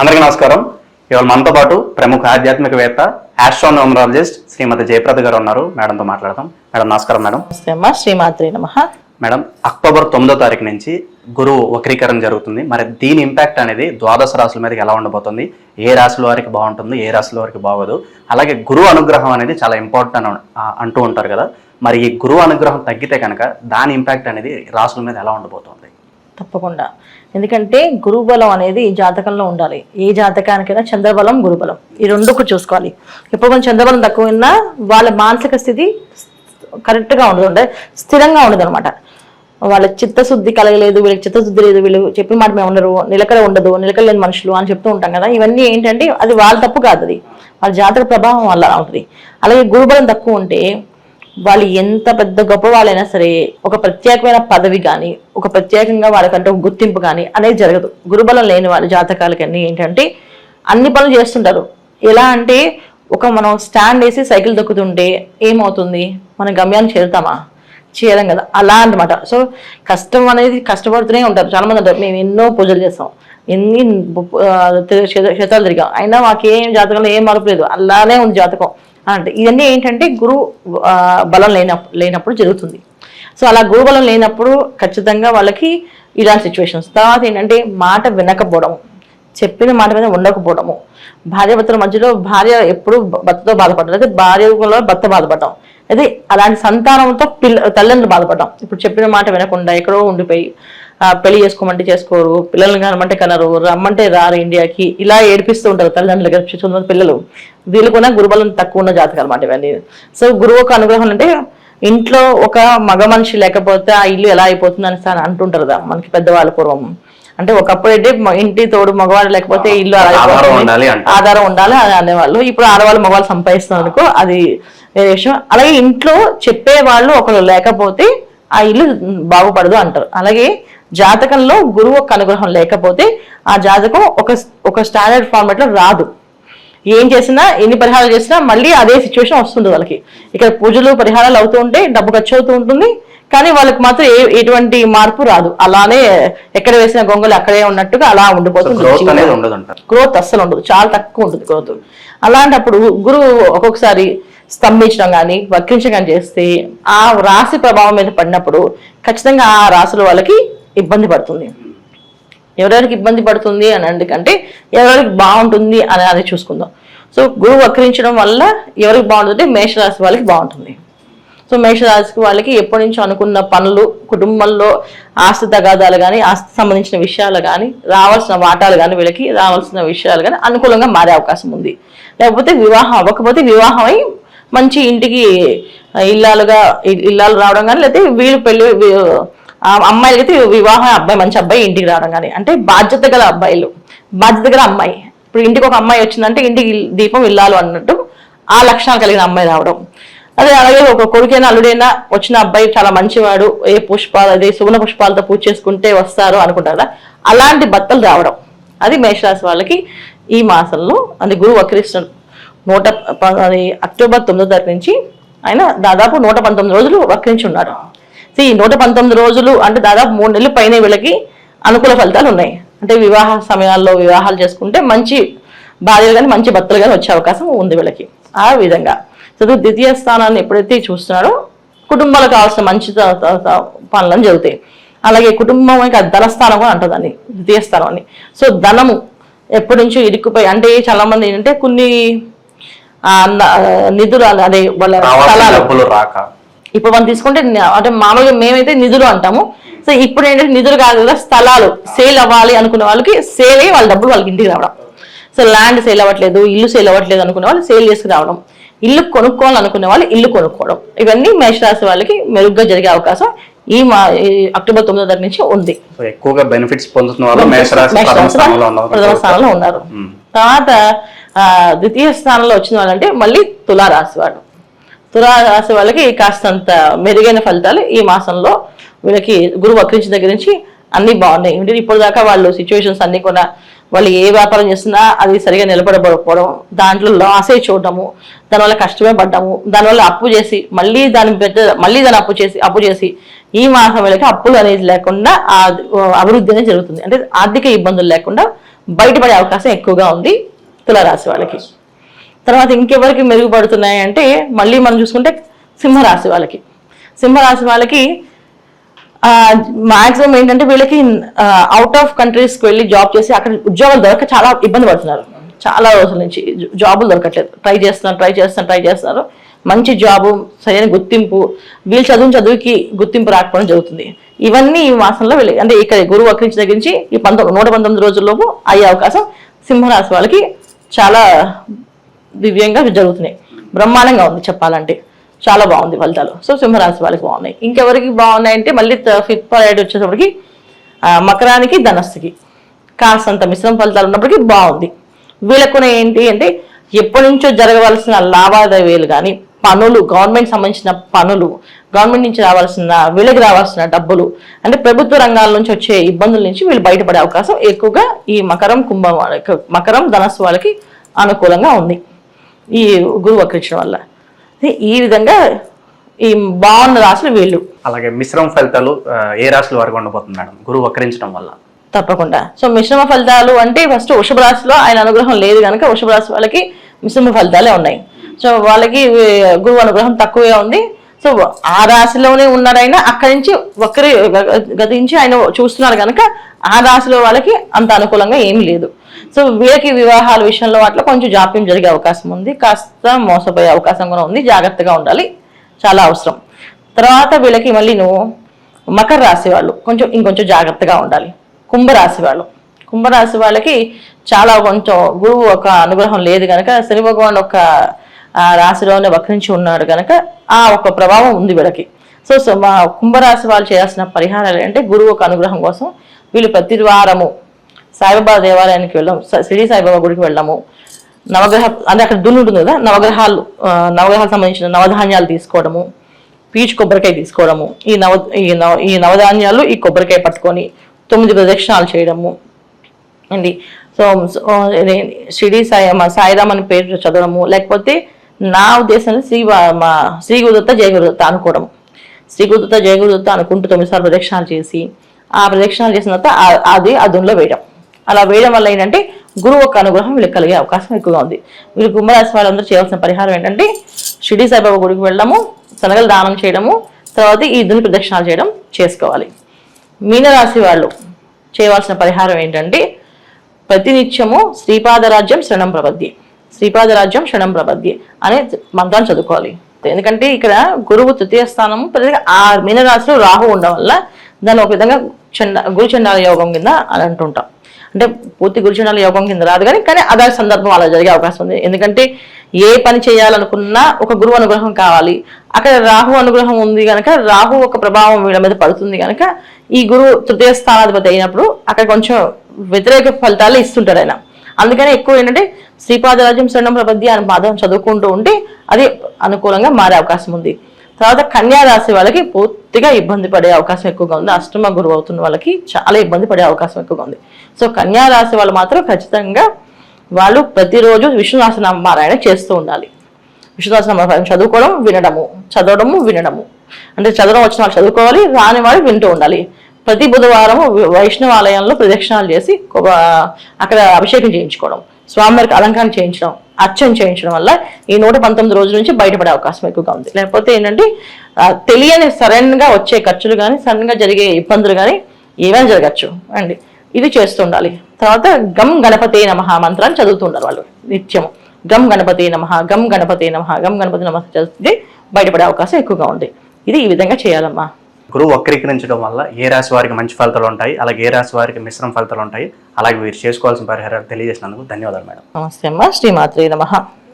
అందరికీ నమస్కారం. ఇవాళ మనతో పాటు ప్రముఖ ఆధ్యాత్మికవేత్త ఆస్ట్రోనోమరాలజిస్ట్ శ్రీమతి జయప్రద గారు ఉన్నారు. మేడంతో మాట్లాడదాం. మేడం నమస్కారం మేడం. నమస్తే శ్రీమాత్రి నమ. మేడం అక్టోబర్ తొమ్మిదో తారీఖు నుంచి గురువు వక్రీకరణ జరుగుతుంది. మరి దీని ఇంపాక్ట్ అనేది ద్వాదశ రాశుల మీద ఎలా ఉండబోతుంది? ఏ రాశుల వారికి బాగుంటుంది? ఏ రాశుల వారికి బాగోదు? అలాగే గురువు అనుగ్రహం అనేది చాలా ఇంపార్టెంట్ అంటూ ఉంటారు కదా. మరి ఈ గురువు అనుగ్రహం తగ్గితే కనుక దాని ఇంపాక్ట్ అనేది రాశుల మీద ఎలా ఉండబోతుంది? తప్పకుండా. ఎందుకంటే గురుబలం అనేది ఈ జాతకంలో ఉండాలి. ఏ జాతకానికైనా చంద్రబలం గురుబలం. ఈ రెండు ఒకటి చూసుకోవాలి. ఎప్పుడు కొంచెం చంద్రబలం తక్కువ ఉన్నా వాళ్ళ మానసిక స్థితి కరెక్ట్గా ఉండదు. అంటే స్థిరంగా ఉండదు అనమాట వాళ్ళ చిత్తశుద్ధి కలగలేదు వీళ్ళకి చిత్తశుద్ధి లేదు వీళ్ళు చెప్పిన మాట మేము ఉండరు నిలకడ ఉండదు నిలకడ లేని మనుషులు అని చెప్తూ ఉంటాం కదా. ఇవన్నీ ఏంటంటే అది వాళ్ళ తప్పు కాదు అది. వాళ్ళ జాతక ప్రభావం వల్ల ఉంటుంది అలాగే గురుబలం తక్కువ ఉంటే వాళ్ళు ఎంత పెద్ద గొప్ప వాళ్ళైనా సరే ఒక ప్రత్యేకమైన పదవి కానీ ఒక ప్రత్యేకంగా వాళ్ళకంటే ఒక గుర్తింపు కానీ అనేది జరగదు. గురుబలం లేని వాళ్ళ జాతకాలకన్నీ ఏంటంటే అన్ని పనులు చేస్తుంటారు. ఎలా అంటే ఒక మనం స్టాండ్ వేసి సైకిల్ దొక్కుతుంటే ఏమవుతుంది? మన గమ్యాన్ని చేరుతామా? చేయడం కదా. అలా అన్నమాట. సో కష్టం అనేది కష్టపడుతూనే ఉంటారు. చాలా మంది అంటారు మేము ఎన్నో పూజలు చేస్తాం. ఎన్ని క్షేత్రాలు తిరిగాం. అయినా మాకేం జాతకంలో ఏం మార్పు లేదు. అలానే ఉంది జాతకం. అంటే ఇవన్నీ ఏంటంటే గురు బలం లేనప్పుడు లేనప్పుడు జరుగుతుంది. సో అలా గురువు బలం లేనప్పుడు ఖచ్చితంగా వాళ్ళకి ఇలాంటి సిచ్యువేషన్స్ తర్వాత ఏంటంటే మాట వినకపోవడము చెప్పిన మాట మీద ఉండకపోవడము. భార్యాభర్తల మధ్యలో భార్య ఎప్పుడు భర్తతో బాధపడడం అయితే భార్య భర్త బాధపడడం అయితే అలాంటి సంతానంతో పిల్ల తల్లిదండ్రులు బాధపడడం ఇప్పుడు చెప్పిన మాట వినకుండా ఎక్కడో ఉండిపోయి పెళ్ళి చేసుకోమంటే చేసుకోరు పిల్లల్ని కనమంటే కనరు రమ్మంటే రారు ఇండియాకి. ఇలా ఏడిపిస్తూ ఉంటారు తల్లిదండ్రుల దగ్గర కొంతమంది పిల్లలు. వీళ్ళు కూడా గురుబలం తక్కువ ఉన్న జాతకాలు అన్నమాట ఇవన్నీ. సో గురువు ఒక అనుగ్రహం అంటే ఇంట్లో ఒక మగ మనిషి లేకపోతే ఆ ఇల్లు ఎలా అయిపోతుంది అని అంటుంటారు కదా మనకి పెద్దవాళ్ళ పూర్వం. అంటే ఒకప్పుడు అయితే ఇంటి తోడు మగవాడు లేకపోతే ఇల్లు ఆధారం. ఉండాలి అంటారు. ఆధారం ఉండాలి అని అనేవాళ్ళు. ఇప్పుడు ఆడవాళ్ళు మగవాళ్ళు సంపాదిస్తున్నారు అనుకో అది వేరే విషయం. అలాగే ఇంట్లో చెప్పే వాళ్ళు ఒకరు లేకపోతే ఆ ఇల్లు బాగుపడదు అంటారు. అలాగే జాతకంలో గురువు ఒక అనుగ్రహం లేకపోతే ఆ జాతకం ఒక ఒక స్టాండర్డ్ ఫార్మాట్లో రాదు. ఏం చేసినా ఎన్ని పరిహారాలు చేసినా మళ్ళీ అదే సిచ్యువేషన్ వస్తుంది వాళ్ళకి. ఇక్కడ పూజలు పరిహారాలు అవుతూ ఉంటే డబ్బు ఖర్చు అవుతూ ఉంటుంది కానీ వాళ్ళకి మాత్రం ఏ ఎటువంటి మార్పు రాదు. అలానే ఎక్కడ వేసిన గొంగలు అక్కడే ఉన్నట్టుగా అలా ఉండిపోతుంది గ్రోత్ అస్సలు ఉండదు. చాలా తక్కువ ఉంటుంది గ్రోత్ అలాంటప్పుడు గురువు ఒక్కొక్కసారి స్తంభించడం కానీ వక్రించడం కానీ చేస్తే ఆ రాశి ప్రభావం మీద పడినప్పుడు ఖచ్చితంగా ఆ రాశుల వాళ్ళకి ఇబ్బంది పడుతుంది. ఎవరెవరికి ఇబ్బంది పడుతుంది అని అందుకంటే ఎవరెవరికి బాగుంటుంది అని అది చూసుకుందాం. సో గురువు వక్రించడం వల్ల ఎవరికి బాగుంటుంది? మేషరాశి వాళ్ళకి బాగుంటుంది. సో మేషరాశికి వాళ్ళకి ఎప్పటి నుంచో అనుకున్న పనులు కుటుంబంలో ఆస్తి తగాదాలు కానీ ఆస్తి సంబంధించిన విషయాలు కానీ రావాల్సిన వాటాలు కానీ వీళ్ళకి రావాల్సిన విషయాలు కానీ అనుకూలంగా మారే అవకాశం ఉంది. లేకపోతే వివాహం అవ్వకపోతే వివాహం అయి మంచి ఇంటికి ఇల్లాలుగా ఇల్లాలు రావడం కానీ లేకపోతే వీళ్ళు పెళ్ళి ఆ అమ్మాయిలకి అయితే వివాహం అబ్బాయి మంచి అబ్బాయి ఇంటికి రావడం కానీ అంటే బాధ్యత గల అబ్బాయిలు బాధ్యత గల అమ్మాయి. ఇప్పుడు ఇంటికి ఒక అమ్మాయి వచ్చిందంటే ఇంటికి దీపం ఇల్లాలు అన్నట్టు ఆ లక్షణాలు కలిగిన అమ్మాయి రావడం. అదే అలాగే ఒక కొడుకైనా అల్లుడైనా వచ్చిన అబ్బాయి చాలా మంచివాడు ఏ పుష్పాలు అదే సువర్ణ పుష్పాలతో పూజ చేసుకుంటే వస్తారు అనుకుంటారు? కదా అలాంటి భర్తలు రావడం. అది మేషరాశి వాళ్ళకి ఈ మాసంలో అది గురువు వక్రిస్తున్న నూట అది అక్టోబర్ తొమ్మిదో తారీఖు నుంచి ఆయన దాదాపు నూట పంతొమ్మిది రోజులు వక్రించి ఉన్నాడు. సో ఈ నూట పంతొమ్మిది రోజులు అంటే దాదాపు మూడు నెలలు పైన వీళ్ళకి అనుకూల ఫలితాలు ఉన్నాయి. అంటే వివాహ సమయాల్లో వివాహాలు చేసుకుంటే మంచి భార్యలు కానీ మంచి భర్తలు కానీ వచ్చే అవకాశం ఉంది వీళ్ళకి. ఆ విధంగా. సో ద్వితీయ స్థానాన్ని ఎప్పుడైతే చూస్తున్నాడో కుటుంబాలకు కావాల్సిన మంచి పనులను జరుగుతాయి. అలాగే కుటుంబం ఇంకా ధనస్థానం కూడా అంటుందని ద్వితీయ స్థానం అని సో ధనము ఎప్పటి నుంచో ఇరుక్కుపోయి అంటే చాలా మంది ఏంటంటే కొన్ని నిధులు అదే వాళ్ళ స్థలాలు ఇప్పుడు మనం తీసుకుంటే అంటే మామూలుగా మేమైతే నిధులు అంటాము. సో ఇప్పుడు ఏంటంటే నిధులు కాదు కదా స్థలాలు. సేల్ అవ్వాలి అనుకునే వాళ్ళకి సేల్ అయ్యి వాళ్ళ డబ్బులు వాళ్ళకి ఇంటికి రావడం. సో ల్యాండ్ సేల్ అవ్వట్లేదు ఇల్లు సేల్ అవ్వట్లేదు అనుకునే వాళ్ళు సేల్ చేసుకు రావడం. ఇల్లు కొనుక్కోవాలనుకునే వాళ్ళు ఇల్లు కొనుక్కోవడం. ఇవన్నీ మేషరాశి వాళ్ళకి మెరుగ్గా జరిగే అవకాశం ఈ మా అక్టోబర్ తొమ్మిదో తారీఖు నుంచి ఉంది. ఎక్కువగా బెనిఫిట్స్ పొందుతున్న వాళ్ళు ప్రథమ స్థానంలో ఉన్నారు. తర్వాత ద్వితీయ స్థానంలో వచ్చిన వాళ్ళంటే మళ్ళీ తులారాశి వాళ్ళు. తులారాశి వాళ్ళకి కాస్తంత మెరుగైన ఫలితాలు ఈ మాసంలో వీళ్ళకి గురువు వక్రించిన దగ్గర నుంచి అన్ని బాగున్నాయి. అంటే ఇప్పుడు దాకా వాళ్ళు సిచ్యువేషన్స్ అన్ని కూడా వాళ్ళు ఏ వ్యాపారం చేస్తున్నా అది సరిగా నిలబడకపోవడం దాంట్లో లాసే చూడటము దానివల్ల కష్టమే పడ్డము దానివల్ల అప్పు చేసి మళ్ళీ దాని పెద్ద మళ్ళీ దాన్ని అప్పు చేసి అప్పు చేసి ఈ మాసం వీళ్ళకి అప్పులు అనేది లేకుండా అభివృద్ధి అనేది జరుగుతుంది. అంటే ఆర్థిక ఇబ్బందులు లేకుండా బయటపడే అవకాశం ఎక్కువగా ఉంది తులారాశి వాళ్ళకి. తర్వాత ఇంకెవరికి మెరుగుపడుతున్నాయి అంటే మళ్ళీ మనం చూసుకుంటే సింహరాశి వాళ్ళకి. సింహరాశి వాళ్ళకి మాక్సిమం ఏంటంటే వీళ్ళకి అవుట్ ఆఫ్ కంట్రీస్కి వెళ్ళి జాబ్ చేసి అక్కడ ఉద్యోగాలు దొరక చాలా ఇబ్బంది పడుతున్నారు. చాలా రోజుల నుంచి జాబులు దొరకట్లేదు. ట్రై చేస్తున్నారు ట్రై చేస్తున్నారు ట్రై చేస్తున్నారు. మంచి జాబు సరైన గుర్తింపు వీళ్ళు చదువు చదువుకి గుర్తింపు రాకపోవడం జరుగుతుంది. ఇవన్నీ ఈ మాసంలో వెళ్ళి అంటే ఇక్కడ గురువు వక్రించి దగ్గర ఈ పంతొమ్మిది నూట పంతొమ్మిది రోజుల్లోపు అయ్యే అవకాశం సింహరాశి వాళ్ళకి చాలా దివ్యంగా జరుగుతున్నాయి. బ్రహ్మాండంగా ఉంది చెప్పాలంటే. చాలా బాగుంది ఫలితాలు. సో సింహరాశి వాళ్ళకి బాగున్నాయి. ఇంకెవరికి బాగున్నాయి అంటే మళ్ళీ ఫిఫ్త్ పర్యాడ్ వచ్చేటప్పటికి మకరానికి ధనస్సుకి. కాస్తంత మిశ్రమ ఫలితాలు ఉన్నప్పటికీ బాగుంది. వీళ్ళకు ఏంటి అంటే ఎప్పటి నుంచో జరగవలసిన లావాదేవీలు కానీ పనులు గవర్నమెంట్ సంబంధించిన పనులు గవర్నమెంట్ నుంచి రావాల్సిన వీళ్ళకి రావాల్సిన డబ్బులు అంటే ప్రభుత్వ రంగాల నుంచి వచ్చే ఇబ్బందుల నుంచి వీళ్ళు బయటపడే అవకాశం ఎక్కువగా ఈ మకరం కుంభం మకరం ధనస్సు వాళ్ళకి అనుకూలంగా ఉంది. ఈ గురువు వక్రించడం వల్ల. ఈ విధంగా ఈ బాగున్న రాశులు వీళ్ళు. అలాగే మిశ్రమ ఫలితాలు ఏ రాశుల వారికి ఉండబోతుంది మేడం? గురువు వక్రించడం వల్ల. తప్పకుండా. సో మిశ్రమ ఫలితాలు అంటే ఫస్ట్ వృషభ రాశిలో ఆయన అనుగ్రహం లేదు కనుక వృషభ రాశి వాళ్ళకి మిశ్రమ ఫలితాలే ఉన్నాయి. సో వాళ్ళకి గురువు అనుగ్రహం తక్కువే ఉంది. సో ఆ రాశిలోనే ఉన్నారైనా అక్కడి నుంచి వక్రి గతించి ఆయన చూస్తున్నారు కనుక ఆ రాశిలో వాళ్ళకి అంత అనుకూలంగా ఏమీ లేదు. సో వీళ్ళకి వివాహాల విషయంలో అట్లా కొంచెం జాప్యం జరిగే అవకాశం ఉంది. కాస్త మోసపోయే అవకాశం కూడా ఉంది. జాగ్రత్తగా ఉండాలి. చాలా అవసరం. తర్వాత వీళ్ళకి మళ్ళీ నువ్వు మకర రాశి వాళ్ళు కొంచెం ఇంకొంచెం జాగ్రత్తగా ఉండాలి. కుంభరాశి వాళ్ళు. కుంభరాశి వాళ్ళకి చాలా కొంచెం గురువు ఒక అనుగ్రహం లేదు కనుక శని భగవాన్ ఒక రాశిలోనే వక్రించి ఉన్నాడు కనుక ఆ ఒక ప్రభావం ఉంది వీళ్ళకి. సో సో మా కుంభరాశి వాళ్ళు చేయాల్సిన పరిహారాలు ఏంటంటే గురువు ఒక అనుగ్రహం కోసం వీళ్ళు ప్రతి వారము సాయిబాబా దేవాలయానికి వెళ్ళాము స- షిరిడి సాయిబాబా గుడికి వెళ్ళాము. నవగ్రహ అంటే అక్కడ దున్ను ఉంటుంది కదా నవగ్రహాలు నవగ్రహాలకు సంబంధించిన నవధాన్యాలు తీసుకోవడము పీచు కొబ్బరికాయ తీసుకోవడము ఈ నవ ఈ నవ ఈ నవధాన్యాలు ఈ కొబ్బరికాయ పట్టుకొని తొమ్మిది ప్రదక్షిణాలు చేయడము. అండి. సో షిడి సాయి మా సాయిరామ్ అని పేరు చదవడము లేకపోతే నా ఉద్దేశంలో శ్రీ మా శ్రీ గురుదత్త జయ గురుదత్త అనుకోవడము. శ్రీ గురుదత్త జయ గురుదత్త అనుకుంటూ తొమ్మిదిసార్లు ప్రదక్షిణాలు చేసి ఆ ప్రదక్షిణాలు చేసిన తర్వాత అది అదులో వేయడం. అలా వేయడం వల్ల ఏంటంటే గురువు యొక్క అనుగ్రహం వీళ్ళకి కలిగే అవకాశం ఎక్కువగా ఉంది. వీళ్ళు కుంభరాశి వాళ్ళందరూ చేయాల్సిన పరిహారం ఏంటంటే షిరిడి సాయిబాబా గుడికి వెళ్ళడము శనగలు దానం చేయడము తర్వాత ఈ దుని ప్రదక్షిణాలు చేయడం చేసుకోవాలి. మీనరాశి వాళ్ళు చేయవలసిన పరిహారం ఏంటంటే ప్రతినిత్యము శ్రీపాదరాజ్యం శరణం ప్రబద్ధి శ్రీపాదరాజ్యం శరణం ప్రబద్ధి అనే మంత్రాన్ని చదువుకోవాలి. ఎందుకంటే ఇక్కడ గురువు తృతీయ స్థానము ప్రతిగా ఆ మీనరాశిలో రాహు ఉండడం వల్ల దాన్ని ఒక విధంగా చండ గురుచండాల యోగం కింద అని అంటుంటాం. అంటే పూర్తి గురుచండాల యోగం కింద రాదు కానీ కానీ అదే సందర్భం అలా జరిగే అవకాశం ఉంది. ఎందుకంటే ఏ పని చేయాలనుకున్నా ఒక గురువు అనుగ్రహం కావాలి. అక్కడ రాహు అనుగ్రహం ఉంది కనుక రాహు ఒక ప్రభావం వీళ్ళ మీద పడుతుంది కనుక ఈ గురువు తృతీయ స్థానాధిపతి అయినప్పుడు అక్కడ కొంచెం వ్యతిరేక ఫలితాలు ఇస్తుంటాడు ఆయన. అందుకని ఎక్కువ ఏంటంటే శ్రీపాదరాజ్యం శరణం ప్రబద్ధి అని పాదం చదువుకుంటూ ఉంటే అది అనుకూలంగా మారే అవకాశం ఉంది. తర్వాత కన్యారాశి వాళ్ళకి పూర్తిగా ఇబ్బంది పడే అవకాశం ఎక్కువగా ఉంది. అష్టమ గురువు అవుతున్న వాళ్ళకి చాలా ఇబ్బంది పడే అవకాశం ఎక్కువగా ఉంది. సో కన్యారాశి వాళ్ళు మాత్రం ఖచ్చితంగా వాళ్ళు ప్రతిరోజు విష్ణు నామారాయణ చేస్తూ ఉండాలి. విష్ణుదాసనామాయణ చదువుకోవడం వినడము చదవడము వినడము. అంటే చదవడం వచ్చిన వాళ్ళు చదువుకోవాలి రాని వాళ్ళు వింటూ ఉండాలి. ప్రతి బుధవారం వైష్ణవాలయంలో ప్రదక్షిణాలు చేసి అక్కడ అభిషేకం చేయించుకోవడం. స్వామివారికి అలంకారం చేయించడం అర్చన చేయించడం వల్ల ఈ నూట పంతొమ్మిది రోజుల నుంచి బయటపడే అవకాశం ఎక్కువగా ఉంది. లేకపోతే ఏంటంటే తెలియని సడన్గా వచ్చే ఖర్చులు కానీ సడన్గా జరిగే ఇబ్బందులు కానీ ఏమైనా జరగచ్చు అండి. ఇది చేస్తుండాలి తర్వాత గమ్ గణపతి నమః మంత్రాన్ని చదువుతుండాలి వాళ్ళు నిత్యము గమ్ గణపతి నమః గమ్ గణపతి నమహ గమ్ గణపతి నమః చదివితే బయటపడే అవకాశం ఎక్కువగా ఉంది. ఇది ఈ విధంగా చేయాలమ్మా. గురువు వక్రీకరించడం వల్ల ఏ రాశి వారికి మంచి ఫలితాలు ఉంటాయి? అలాగే ఏ రాశి వారికి మిశ్రమ ఫలితాలు ఉంటాయి? అలాగే వీరు చేసుకోవాల్సిన పరిహారాలు తెలియజేసినందుకు ధన్యవాదాలు మేడం. నమస్తే అమ్మ. శ్రీమాత్రి నమ.